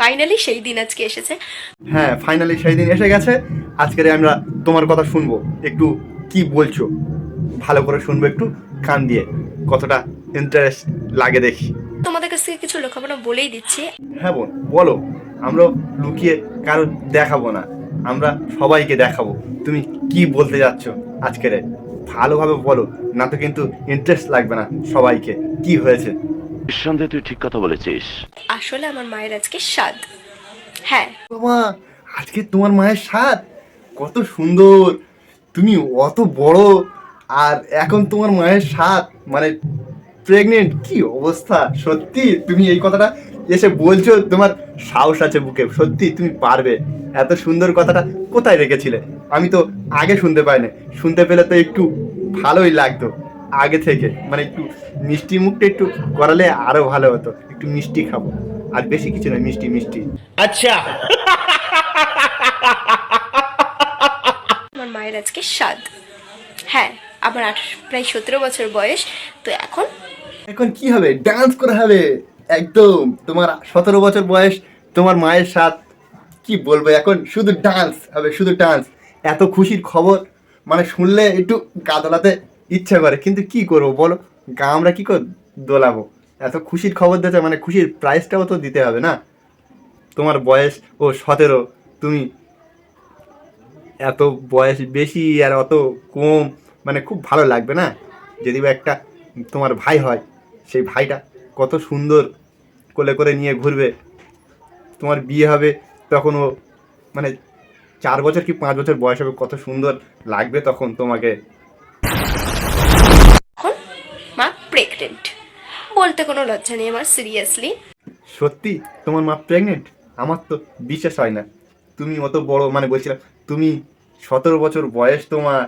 Finally সেই দিন আজকে এসেছে। হ্যাঁ ফাইনালি সেই দিন এসে গেছে। আজকের আমরা তোমার কথা শুনব। একটু কি বলছো? ভালো করে শুনব একটু কান দিয়ে। কতটা ইন্টারেস্ট লাগে দেখি। তোমাদের কাছ থেকে কিছু লেখাপড়া বলেই দিচ্ছি। হ্যাঁ বোন বলো। আমরা লুকিয়ে কারও দেখাবো না। আমরা সবাইকে দেখাবো। তুমি কি বলতে যাচ্ছ আজকের ভালোভাবে বলো। না তো কিন্তু ইন্টারেস্ট লাগবে না সবাইকে। কি হয়েছে? নিঃসন্দেহে তুই ঠিক কথা বলেছিস। আসলে আমার মায়ের আজকে স্বাদ। হ্যাঁ। বাবা আজকে তোমার মায়ের স্বাদ? কত সুন্দর। তুমি অত বড়। আর এখন তোমার মায়ের স্বাদ মানে প্রেগনেন্ট কি অবস্থা? সত্যি তুমি এই কথাটা এসে বলছো তোমার সাহস আছে বুকে। সত্যি তুমি পারবে। এত সুন্দর কথাটা কোথায় রেখেছিলে? আমি তো আগে শুনতে পাইনি। শুনতে পেলে তো একটু ভালোই লাগতো। আগে থেকে। মানে একটু মিষ্টি মুখটা একটু করালে আরও ভালো হতো। একটু মিষ্টি খাব। আর বেশি কিছু না মিষ্টি মিষ্টি। আমার মায়ের আজকে স্বাদ হ্যাঁ আমার প্রায় সতেরো বছর বয়স। তো এখন? এখন কি হবে? ডান্স করা হবে। একদম। তোমার সতেরো বছর বয়স তোমার মায়ের সাথ কি বলব এখন? শুধু ডান্স হবে শুধু ডান্স এত খুশির খবর। মানে শুনলে একটু গা দোলাতে ইচ্ছা করে, কিন্তু কি করব বলো? গা আমরা কি করে দোলাবো? এত খুশির খবর দিতে মানে খুশির প্রাইসটাও তো দিতে হবে না? তোমার বয়স, ও সতেরো, তুমি এত বয়স বেশি আর অত কম মানে খুব ভালো লাগবে না? যদি বা একটা তোমার ভাই হয়, সেই ভাইটা কত সুন্দর কোলে করে নিয়ে ঘুরবে। তোমার বিয়ে হবে, তখন ও মানে চার বছর কি পাঁচ বছর বয়স হবে, কত সুন্দর লাগবে তখন তোমাকে। প্রেগনেন্ট বলতে কোনো লজ্জা নেই আমার সিরিয়াসলি সত্যি? তোমার মা প্রেগনেন্ট আমার তো বিশ্বাস হয় না। তুমি অত বড় মানে বলছিলাম, তুমি সতেরো বছর বয়স তোমার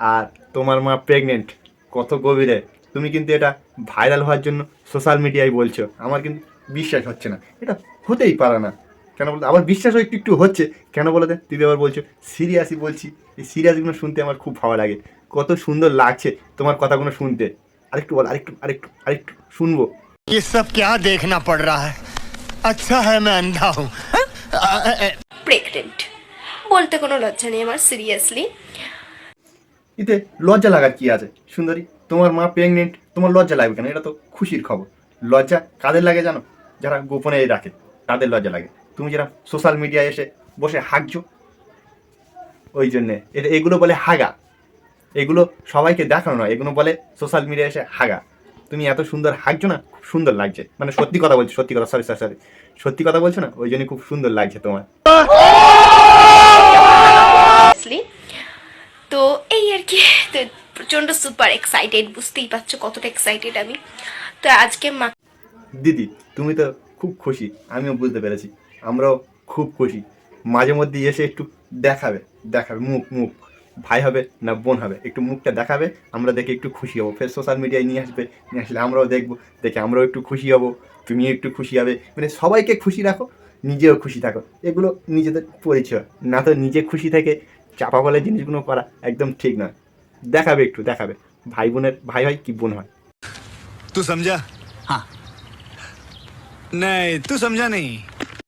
আর তোমার মা প্রেগনেন্ট কত গভীরে। তুমি কিন্তু এটা ভাইরাল হওয়ার জন্য সোশ্যাল মিডিয়ায় বলছো। আমার কিন্তু বিশ্বাস হচ্ছে না। এটা হতেই পারে না। কেন বলতে? আবার বিশ্বাসও একটু একটু হচ্ছে। কেন বলতে তুমি আবার বলছো সিরিয়াসই বলছি। এই সিরিয়াসগুলো শুনতে আমার খুব ভালো লাগে। কত সুন্দর লাগছে তোমার কথাগুলো শুনতে। আরেকটু বল আরেকটু আরেকটু আরেকটু শুনবো ये सब क्या देखना पड़ रहा है अच्छा है मैं अंधा हूँ প্রেগনেন্ট বলতে কোনো লজ্জা নেই আমার সিরিয়াসলি এতে লজ্জা লাগার কি আছে সুন্দরী তোমার মা প্রেগনেন্ট তোমার লজ্জা লাগবে কেন এটা তো খুশির খবর লজ্জা কাদের লাগে জানো যারা গোপনে রাখে তাদের লজ্জা লাগে তুমি যারা সোশ্যাল মিডিয়ায় এসে বসে হাঁকছো ওই জন্যে এটা এগুলো বলে হাগা এগুলো সবাইকে দেখানো নয় এগুলো বলে সোশ্যাল মিডিয়া এসে হাগা। তুমি এত সুন্দর হাঁকছো না খুব সুন্দর লাগছে। মানে সত্যি কথা বলছো সত্যি কথা সরি সরি সরি সত্যি কথা বলছো না ওই জন্য খুব সুন্দর লাগছে তোমার। তো এই আর কি তো প্রচণ্ড সুপার এক্সাইটেড বুঝতেই পারছ কতটা এক্সাইটেড আমি। তো আজকে মা দিদি তুমি তো খুব খুশি আমিও বুঝতে পেরেছি আমরাও খুব খুশি। মাঝে মধ্যে এসে একটু দেখাবে দেখাবে মুখ মুখ। ভাই হবে না বোন হবে? একটু মুখটা দেখাবে আমরা দেখে একটু খুশি হব। ফের সোশ্যাল মিডিয়ায় নিয়ে আসবে নিয়ে আসলে আমরাও দেখব দেখে আমরাও একটু খুশি হব তুমি একটু খুশি হবে। মানে সবাইকে খুশি রাখো নিজেও খুশি থাকো। এগুলো নিজেদের পরিচয় না তো নিজে খুশি থেকে চাপা বলে জিনিসগুলো করা একদম ঠিক নয়। দেখাবে একটু দেখাবে। ভাই বোনের ভাই হয় কি বোন হয়? তুই সমঝা হ্যাঁ নাই তুই সমঝা নেই